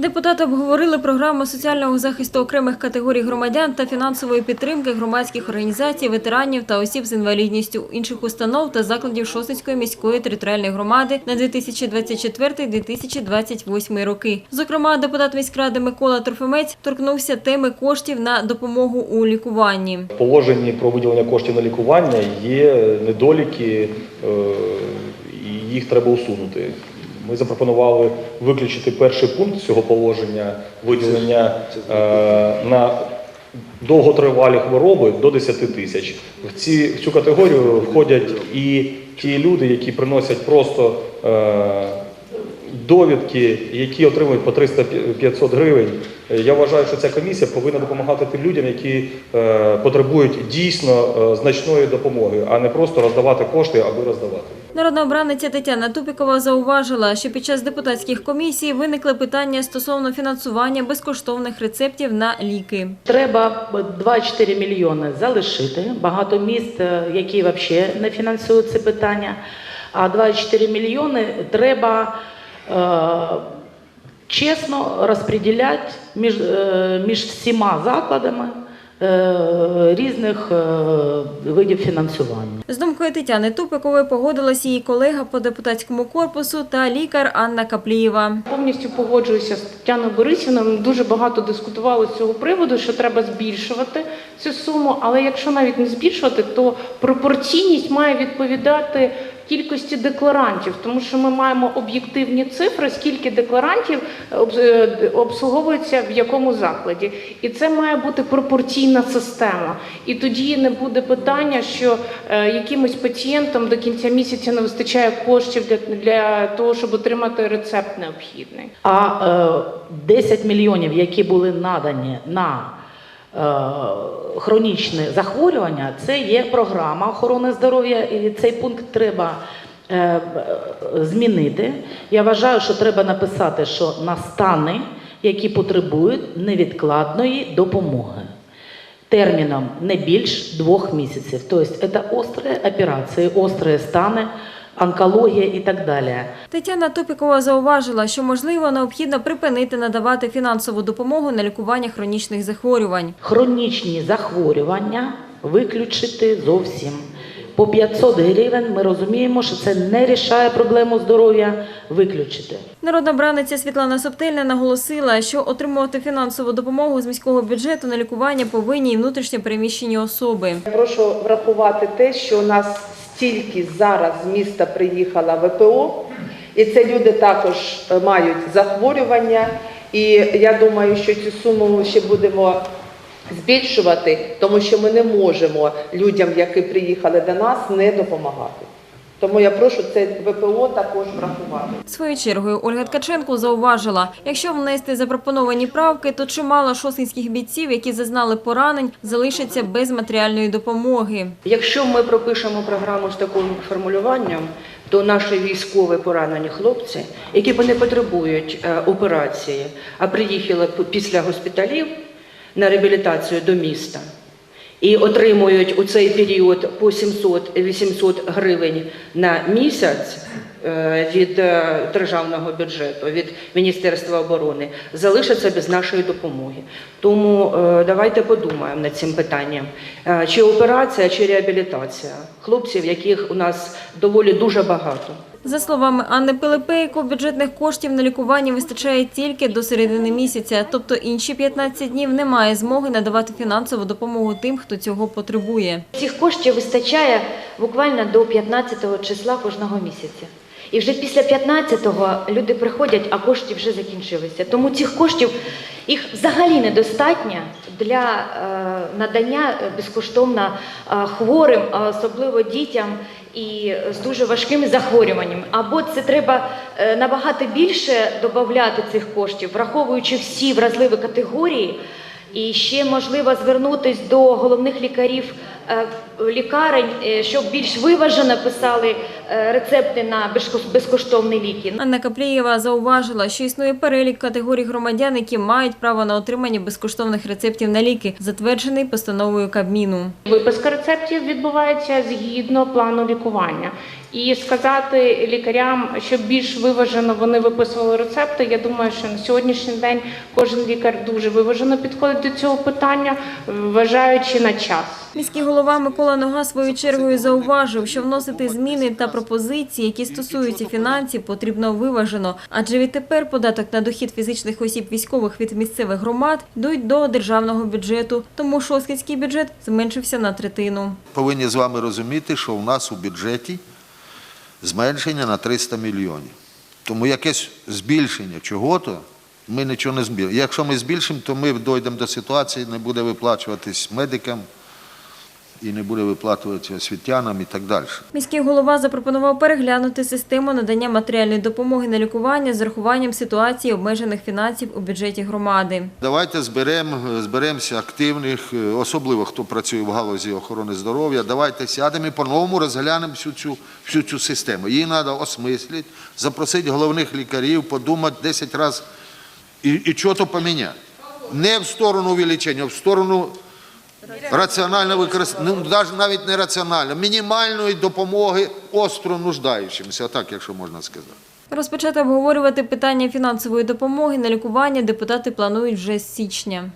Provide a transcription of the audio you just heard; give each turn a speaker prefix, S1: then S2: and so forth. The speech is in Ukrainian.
S1: Депутати обговорили програму соціального захисту окремих категорій громадян та фінансової підтримки громадських організацій, ветеранів та осіб з інвалідністю, інших установ та закладів Шосницької міської територіальної громади на 2024-2028 роки. Зокрема, депутат міськради Микола Трофимець торкнувся теми коштів на допомогу у лікуванні.
S2: В положенні про виділення коштів на лікування є недоліки, е, і їх треба усунути. Ми запропонували виключити перший пункт цього положення виділення е, на довготривалі хвороби до 10 тисяч. В, ці, в цю категорію входять і ті люди, які приносять просто е, довідки, які отримують по 300-500 гривень. Е, Я вважаю, що ця комісія повинна допомагати тим людям, які е, потребують дійсно е, значної допомоги, а не просто роздавати кошти, аби роздавати.
S1: Народна обраниця Тетяна Тупікова зауважила, що під час депутатських комісій виникли питання стосовно фінансування безкоштовних рецептів на ліки.
S3: Треба 2,4 мільйони залишити. Багато міст, які взагалі не фінансують це питання. А 2,4 мільйони треба чесно розподіляти між, е, між всіма закладами е, різних е, видів фінансування.
S1: З думкою Тетяни Тупикової погодилась її колега по депутатському корпусу та лікар Анна Каплієва.
S4: Повністю погоджуюся з Тетяною Борисівною. Ми дуже багато дискутували з цього приводу, що треба збільшувати цю суму. Але якщо навіть не збільшувати, то пропорційність має відповідати кількості декларантів, тому що ми маємо об'єктивні цифри, скільки декларантів обс- е, обслуговується в якому закладі, і це має бути пропорційна система. І тоді не буде питання, що е, якимось пацієнтам до кінця місяця не вистачає коштів для, для того, щоб отримати рецепт необхідний.
S3: А е, 10 мільйонів, які були надані на е, хронічне захворювання, це є програма охорони здоров'я, і цей пункт треба е, е, змінити. Я вважаю, що треба написати, що на стани, які потребують невідкладної допомоги. Терміном не більш двох місяців. Тобто це острі операції, острі стани, онкологія і так далі.
S1: Тетяна Тупікова зауважила, що можливо необхідно припинити надавати фінансову допомогу на лікування хронічних захворювань.
S3: Хронічні захворювання виключити зовсім. По 500 гривень ми розуміємо, що це не рішає проблему здоров'я виключити.
S1: Народна браниця Світлана Соптельна наголосила, що отримувати фінансову допомогу з міського бюджету на лікування повинні і внутрішньо переміщені особи.
S5: Прошу врахувати те, що у нас стільки зараз з міста приїхала ВПО, і це люди також е, мають захворювання. І я думаю, що цю суму ми ще будемо збільшувати, тому що ми не можемо людям, які приїхали до нас, не допомагати. Тому я прошу це ВПО також врахувати.
S1: Своєю чергою Ольга Ткаченко зауважила, якщо внести запропоновані правки, то чимало шосткінських бійців, які зазнали поранень, залишаться без матеріальної допомоги.
S6: Якщо ми пропишемо програму з таким формулюванням, то наші військові поранені хлопці, які не потребують е, операції, а приїхали після госпіталів на реабілітацію до міста і отримують у цей період по 700-800 гривень на місяць е, від е, державного бюджету, від Міністерства оборони, залишаться без нашої допомоги. Тому е, давайте подумаємо над цим питанням. Чи операція, чи реабілітація хлопців, яких у нас доволі дуже багато.
S1: За словами Анни Пилипейко, бюджетних коштів на лікування вистачає тільки до середини місяця, тобто інші 15 днів немає змоги надавати фінансову допомогу тим, хто цього потребує.
S7: Цих коштів вистачає буквально до 15 числа кожного місяця. І вже після 15-го люди приходять, а коштів вже закінчилися. Тому цих коштів їх взагалі недостатньо для е, надання безкоштовно е, хворим, особливо дітям і з дуже важкими захворюваннями. Або це треба е, набагато більше додати цих коштів, враховуючи всі вразливі категорії. І ще можливо звернутися до головних лікарів е, лікарень, е, щоб більш виважено писали е, рецепти на безкош- безкоштовні ліки.
S1: Анна Каплієва зауважила, що існує перелік категорій громадян, які мають право на отримання безкоштовних рецептів на ліки, затверджений постановою Кабміну.
S4: Виписка рецептів відбувається згідно плану лікування. І сказати лікарям, щоб більш виважено вони виписували рецепти. Я думаю, що на сьогоднішній день кожен лікар дуже виважено підходить до цього питання, вважаючи на час.
S1: Міський голова Микола Нога своєю чергою зауважив, що вносити зміни та пропозиції, які стосуються фінансів, потрібно виважено, адже відтепер податок на дохід фізичних осіб військових від місцевих громад йдуть до державного бюджету, тому шосткинський бюджет зменшився на третину.
S8: повинні з вами розуміти, що у нас у бюджеті зменшення на 300 мільйонів. Тому якесь збільшення чого-то ми нічого не збільшимо. Якщо ми збільшимо, то ми дійдемо до ситуації, не буде виплачуватись медикам і не буде виплачуватися освітянам і так далі.
S1: Міський голова запропонував переглянути систему надання матеріальної допомоги на лікування з урахуванням ситуації обмежених фінансів у бюджеті громади.
S8: Давайте зберемо, зберемося активних, е, особливо хто працює в галузі охорони здоров'я. Давайте сядемо і по-новому розглянемо всю цю, всю цю систему. Її треба осмислити, запросити головних лікарів, подумати 10 разів і, і що то поміняти. Не в сторону увеличення, а в сторону раціонального використання, ну, навіть- навіть не раціонально, мінімальної допомоги остро нуждаючимся, так якщо можна сказати.
S1: Розпочати обговорювати питання фінансової допомоги на лікування депутати планують вже з січня.